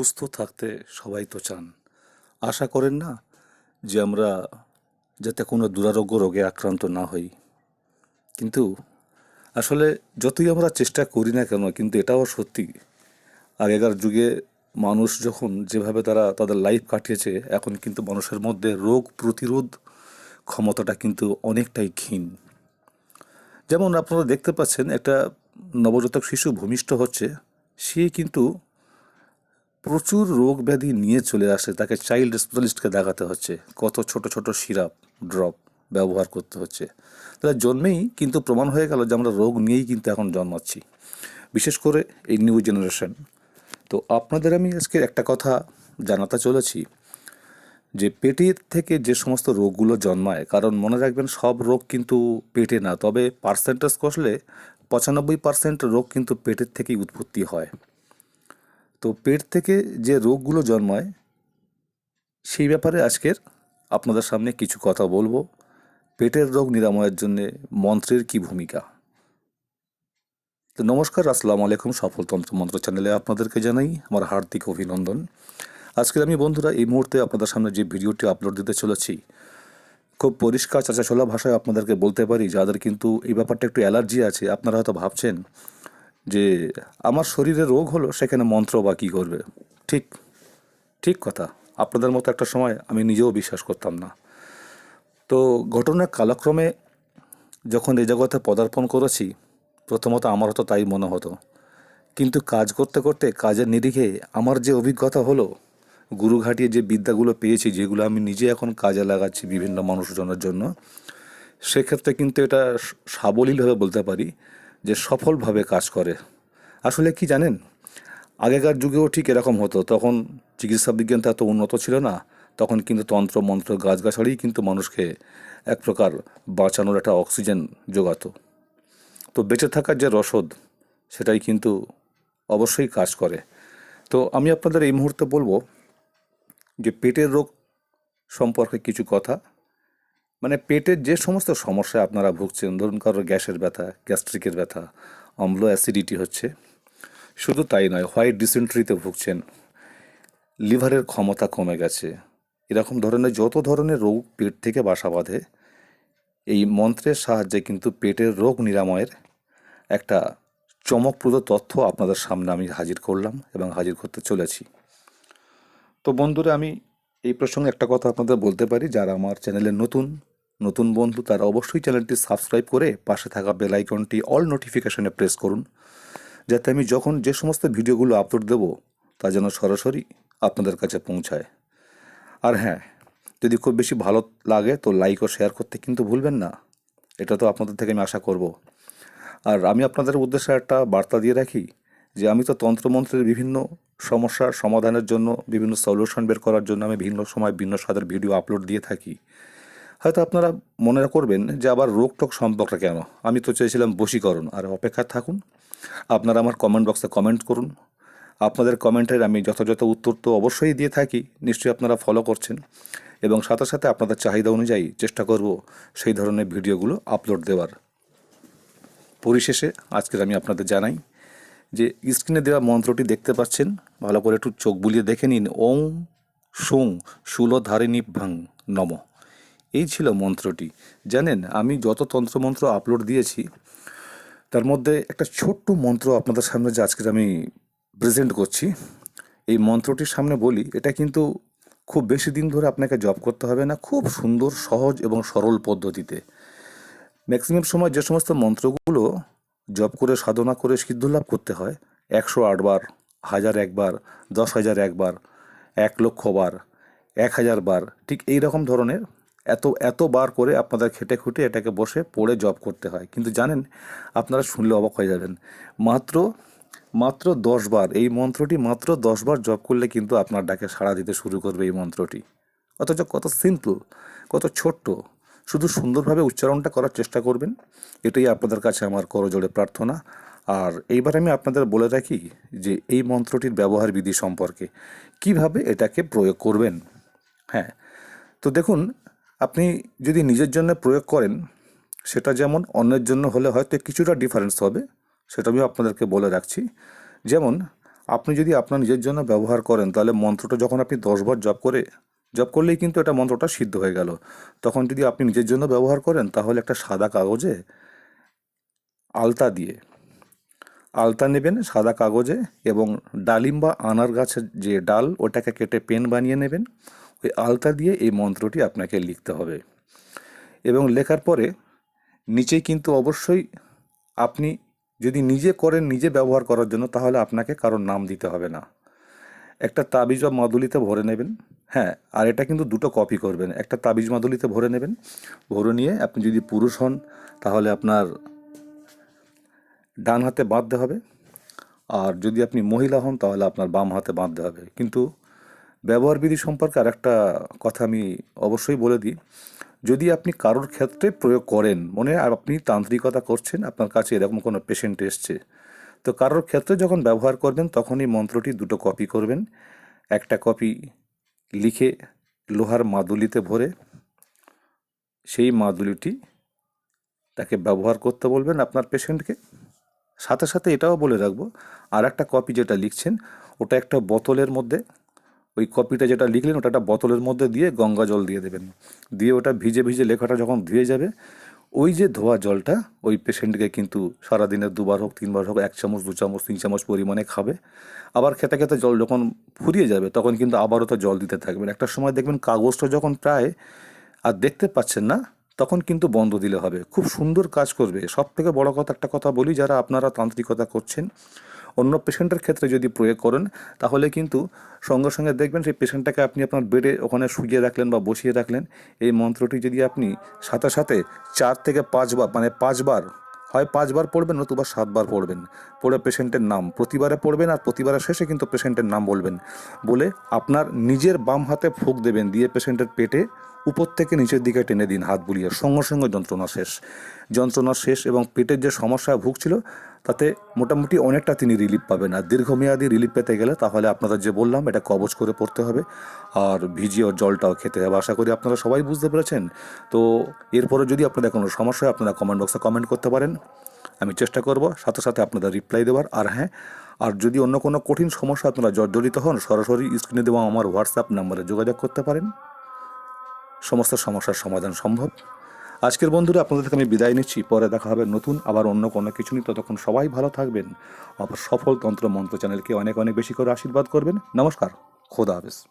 সুস্থ থাকতে সবাই তো চান। আশা করেন না যে আমরা যাতে কোনো দুরারোগ্য রোগে আক্রান্ত না হই। কিন্তু আসলে যতই আমরা চেষ্টা করি না কেন, কিন্তু এটাও সত্যি। আগেকার যুগে মানুষ যখন যেভাবে তারা তাদের লাইফ কাটিয়েছে, এখন কিন্তু মানুষের মধ্যে রোগ প্রতিরোধ ক্ষমতাটা কিন্তু অনেকটাই ক্ষীণ। যেমন আপনারা দেখতে পাচ্ছেন, একটা নবজাতক শিশু ভূমিষ্ঠ হচ্ছে, সে কিন্তু প্রচুর রোগ ব্যাধি নিয়ে চলে আসে, তাকে চাইল্ড স্পেশালিস্টকে দেখাতে হচ্ছে। কত ছোট ছোট সিরাপ, ড্রপ ব্যবহার করতে হচ্ছে। তাহলে জন্মেই কিন্তু প্রমাণ হয়ে গেল যে আমরা রোগ নিয়েই কিন্তু এখন জন্মাচ্ছি। বিশেষ করে এই নিউ জেনারেশন। তো আপনাদের আমি আজকে একটা কথা জানাতে চলেছি যে পেটের থেকে যে সমস্ত রোগগুলো জন্মায়, কারণ মনে রাখবেন সব রোগ কিন্তু পেটে না, তবে পার্সেন্টেজ কষলে পঁচানব্বই পার্সেন্ট রোগ কিন্তু পেটের থেকেই উৎপত্তি হয়। তো পেট থেকে যে রোগগুলো জন্মায়, সেই ব্যাপারে আজকের আপনাদের সামনে কিছু কথা বলব। পেটের রোগ নিরাময়ের জন্যে মন্ত্রের কি ভূমিকা? তো নমস্কার, আসসালামু আলাইকুম, সফলতন্ত্র মন্ত্র চ্যানেলে আপনাদেরকে জানাই আমার হার্দিক অভিনন্দন। আজকের আমি বন্ধুরা, এই মুহূর্তে আপনাদের সামনে যে ভিডিওটি আপলোড দিতে চলেছি, খুব পরিষ্কার চাচাছোলা ভাষায় আপনাদেরকে বলতে পারি, যাদের কিন্তু এই ব্যাপারটা একটু অ্যালার্জি আছে, আপনারা হয়তো ভাবছেন যে আমার শরীরে রোগ হলো, সেখানে মন্ত্র বা কী করবে? ঠিক ঠিক কথা। আপনাদের মতো একটা সময় আমি নিজেও বিশ্বাস করতাম না। তো ঘটনার কালক্রমে যখন এই জগতে পদার্পণ করেছি, প্রথমত আমারও তো তাই মনে হতো। কিন্তু কাজ করতে করতে কাজের নিরিখে আমার যে অভিজ্ঞতা হলো, গুরু ঘাটিয়ে যে বিদ্যাগুলো পেয়েছি, যেগুলো আমি নিজে এখন কাজে লাগাচ্ছি বিভিন্ন মানুষজনের জন্য, সেক্ষেত্রে কিন্তু এটা সাবলীলভাবে বলতে পারি যে সফলভাবে কাজ করে। আসলে কি জানেন? আগেকার যুগেও ঠিক এরকম হতো। তখন চিকিৎসা বিজ্ঞানটা এত উন্নত ছিল না। তখন কিন্তু তন্ত্র, মন্ত্র গাছগাছাড়ি কিন্তু মানুষকে এক প্রকার বাঁচানোর একটা অক্সিজেন যোগাতো। তো বেঁচে থাকার যে রসদ, সেটাই কিন্তু অবশ্যই কাজ করে। তো আমি আপনাদের এই মুহূর্তে বলব যে পেটের রোগ সম্পর্কে কিছু কথা। মানে পেটের যে সমস্ত সমস্যায় আপনারা ভুগছেন, ধরুন কারোর গ্যাসের ব্যথা, গ্যাস্ট্রিকের ব্যথা, অম্ল, অ্যাসিডিটি হচ্ছে, শুধু তাই নয়, হোয়াইট ডিসেন্ট্রিতে ভুগছেন, লিভারের ক্ষমতা কমে গেছে। এরকম ধরনের যত ধরনের রোগ পেট থেকে বাসা বাঁধে, এই মন্ত্রের সাহায্যে কিন্তু পেটের রোগ নিরাময়ের একটা চমকপ্রদ তথ্য আপনাদের সামনে আমি হাজির করলাম এবং হাজির করতে চলেছি। তো বন্ধুরা, আমি এই প্রসঙ্গে একটা কথা আপনাদের বলতে পারি, যারা আমার চ্যানেলে নতুন নতুন বন্ধু তারা অবশ্যই চ্যানেলটি সাবস্ক্রাইব করে পাশে থাকা বেল আইকনটি অল নোটিফিকেশনে প্রেস করুন, যাতে আমি যখন যে সমস্ত ভিডিওগুলো আপলোড দেব, তা যেন সরাসরি আপনাদের কাছে পৌঁছায়। আর হ্যাঁ যদি খুব বেশি ভালো লাগে তো লাইক ও শেয়ার করতে কিন্তু ভুলবেন না। এটা তো আপনাদের থেকে আমি আশা করব। আর আমি আপনাদের উদ্দেশ্যে একটা বার্তা দিয়ে রাখি যে, আমি তো তন্ত্রমন্ত্রের বিভিন্ন সমস্যার সমাধানের জন্য, বিভিন্ন সলিউশন বের করার জন্য আমি ভিন্ন সময় ভিন্ন স্বাদের ভিডিও আপলোড দিয়ে থাকি। হয়তো আপনারা মনে করবেন যে আবার রোগ টোক সম্পর্কে কেন? আমি তো চেয়েছিলাম বশীকরণ। আর অপেক্ষায় থাকুন। আপনারা আমার কমেন্ট বক্সে কমেন্ট করুন। আপনাদের কমেন্টের আমি যথাযথ উত্তর তো অবশ্যই দিয়ে থাকি। নিশ্চয়ই আপনারা ফলো করছেন। এবং সাথে সাথে আপনাদের চাহিদা অনুযায়ী চেষ্টা করব সেই ধরনের ভিডিওগুলো আপলোড দেওয়ার। পরিশেষে আজকের আমি আপনাদের জানাই যে স্ক্রিনে দেওয়া মন্ত্রটি দেখতে পাচ্ছেন। ভালো করে একটু চোখ বুলিয়ে দেখে নিন। ওং সুং শূলধারিণী ভাং নম। এই ছিল মন্ত্রটি। জানেন, আমি যত তন্ত্রমন্ত্র আপলোড দিয়েছি, তার মধ্যে একটা ছোট্ট মন্ত্র আপনাদের সামনে যে আজকে আমি প্রেজেন্ট করছি, এই মন্ত্রটির সামনে বলি, এটা কিন্তু খুব বেশি দিন ধরে আপনাকে জব করতে হবে না, খুব সুন্দর, সহজ এবং সরল পদ্ধতিতে। ম্যাক্সিমাম সময় যে সমস্ত মন্ত্রগুলো জব করে, সাধনা করে, সিদ্ধ লাভ করতে হয়, একশো আটবার হাজার একবার দশ হাজার একবার এক লক্ষ বার, এক হাজার বার, ঠিক এই রকম ধরনের এত এতবার করে আপনাদের খেটে খুঁটে এটাকে বসে পড়ে জব করতে হয়। কিন্তু জানেন, আপনারা শুনলে অবাক হয়ে যাবেন। মাত্র মাত্র দশ বার, এই মন্ত্রটি মাত্র দশ বার জপ করলে কিন্তু আপনার ডাকে সাড়া দিতে শুরু করবে এই মন্ত্রটি। অথচ কত সিম্পল কত ছোট্ট। শুধু সুন্দরভাবে উচ্চারণটা করার চেষ্টা করবেন, এটাই আপনাদের কাছে আমার করজোড়ে প্রার্থনা। আর এইবার আমি আপনাদের বলে রাখি যে, এই মন্ত্রটির ব্যবহার বিধি সম্পর্কে কীভাবে এটাকে প্রয়োগ করবেন। হ্যাঁ তো দেখুন আপনি যদি নিজের জন্য প্রয়োগ করেন, সেটা যেমন অন্যের জন্য হলে হয়তো কিছুটা ডিফারেন্স হবে, সেটা আমি আপনাদেরকে বলে রাখছি। যেমন, আপনি যদি আপনার নিজের জন্য ব্যবহার করেন, তাহলে মন্ত্রটা যখন আপনি দশবার জপ করে, জপ করলেই কিন্তু এটা মন্ত্রটা সিদ্ধ হয়ে গেল। তখন যদি আপনি নিজের জন্য ব্যবহার করেন, তাহলে একটা সাদা কাগজে আলতা দিয়ে, আলতা নেবেন সাদা কাগজে এবং ডালিম বা আনার গাছের যে ডাল, ওটাকে কেটে পেন বানিয়ে নেবেন। ওই আলতা দিয়ে এই মন্ত্রটি আপনাকে লিখতে হবে। এবং লেখার পরে নিচেই কিন্তু অবশ্যই আপনি যদি নিজে করেন, নিজে ব্যবহার করার জন্য, তাহলে আপনাকে কারোর নাম দিতে হবে না। একটা তাবিজ বা মাদুলিতে ভরে নেবেন। হ্যাঁ আর এটা কিন্তু দুটো কপি করবেন। একটা তাবিজ মাদুলিতে ভরে নেবেন। ভরে নিয়ে আপনি যদি পুরুষ হন, তাহলে আপনার ডান হাতে বাঁধতে হবে। আর যদি আপনি মহিলা হন, তাহলে আপনার বাম হাতে বাঁধতে হবে। কিন্তু ব্যবহার বিধি সম্পর্কে আর একটা কথা আমি অবশ্যই বলে দিই। যদি আপনি কারোর ক্ষেত্রে প্রয়োগ করেন, মনে হয় আপনি তান্ত্রিকতা করছেন, আপনার কাছে এরকম কোনো পেশেন্ট এসছে, তো কারোর ক্ষেত্রে যখন ব্যবহার করবেন তখন এই মন্ত্রটি দুটো কপি করবেন। একটা কপি লিখে লোহার মাদুলিতে ভরে, সেই মাদুলিটি তাকে ব্যবহার করতে বলবেন আপনার পেশেন্টকে সাথে সাথে এটাও বলে রাখব আর একটা কপি যেটা লিখছেন, ওটা একটা বোতলের মধ্যে ওই কপিটা যেটা লিখলেন, ওটা একটা বোতলের মধ্যে দিয়ে গঙ্গা জল দিয়ে দেবেন। দিয়ে ওটা ভিজে ভিজে লেখাটা যখন ধুয়ে যাবে, ওই যে ধোয়া জলটা ওই পেশেন্টকে কিন্তু সারাদিনে দুবার হোক, তিনবার হোক, এক চামচ, দু চামচ, তিন চামচ পরিমাণে খাবে। আবার খেতে খেতে জল যখন ফুরিয়ে যাবে, তখন কিন্তু আবারও তো জল দিতে থাকবেন। একটা সময় দেখবেন কাগজটা যখন প্রায় আর দেখতে পাচ্ছেন না, তখন কিন্তু বন্ধ দিলে হবে। খুব সুন্দর কাজ করবে। সব থেকে বড় কথা, একটা কথা বলি, যারা আপনারা তান্ত্রিকতা করছেন অন্য পেশেন্টের ক্ষেত্রে যদি প্রয়োগ করেন, তাহলে কিন্তু সঙ্গে সঙ্গে দেখবেন সেই পেশেন্টটাকে আপনি আপনার বেডে ওখানে শুয়ে রাখলেন বা বসিয়ে রাখলেন। এই মন্ত্রটি যদি আপনি সাথে সাথে চার থেকে পাঁচবার মানে পাঁচবার হয় পাঁচবার পড়বেন নতুবা সাতবার পড়বেন। পড়ে পেশেন্টের নাম প্রতিবারে পড়বেন আর প্রতিবারের শেষে কিন্তু পেশেন্টের নাম বলবেন। বলে আপনার নিজের বাম হাতে ফুক দেবেন দিয়ে পেশেন্টের পেটে উপর থেকে নিচের দিকে টেনে দিন, হাত বুলিয়ে। সঙ্গে সঙ্গে যন্ত্রণা শেষ। যন্ত্রণা শেষ এবং পেটের যে সমস্যায় ভুগছিল তাতে মোটামুটি অনেকটা তিনি রিলিফ পাবেন। আর দীর্ঘমেয়াদী রিলিফ পেতে গেলে তাহলে আপনাদের যে বললাম, এটা কবচ করে পড়তে হবে। আর ভিজিয়ে জলটাও খেতে হবে। আশা করি আপনারা সবাই বুঝতে পেরেছেন। তো এরপরে যদি আপনাদের কোনো সমস্যা হয়, আপনারা কমেন্ট বক্সে কমেন্ট করতে পারেন। আমি চেষ্টা করব সাথে সাথে আপনাদের রিপ্লাই দেওয়ার। আর হ্যাঁ আর যদি অন্য কোনো কঠিন সমস্যা আপনারা জর্জরিত হন, সরাসরি স্ক্রিনে দেওয়া আমার হোয়াটসঅ্যাপ নাম্বারে যোগাযোগ করতে পারেন। সমস্ত সমস্যার সমাধান সম্ভব। আজকের বন্ধুরা, আপনাদের থেকে আমি বিদায় নিচ্ছি। পরে দেখা হবে নতুন, আবার অন্য কোনো কিছু নিয়ে। ততক্ষণ সবাই ভালো থাকবেন। আবার সফল তন্ত্র মন্ত্র চ্যানেলকে অনেক অনেক বেশি করে আশীর্বাদ করবেন। নমস্কার। খোদা হাফেজ।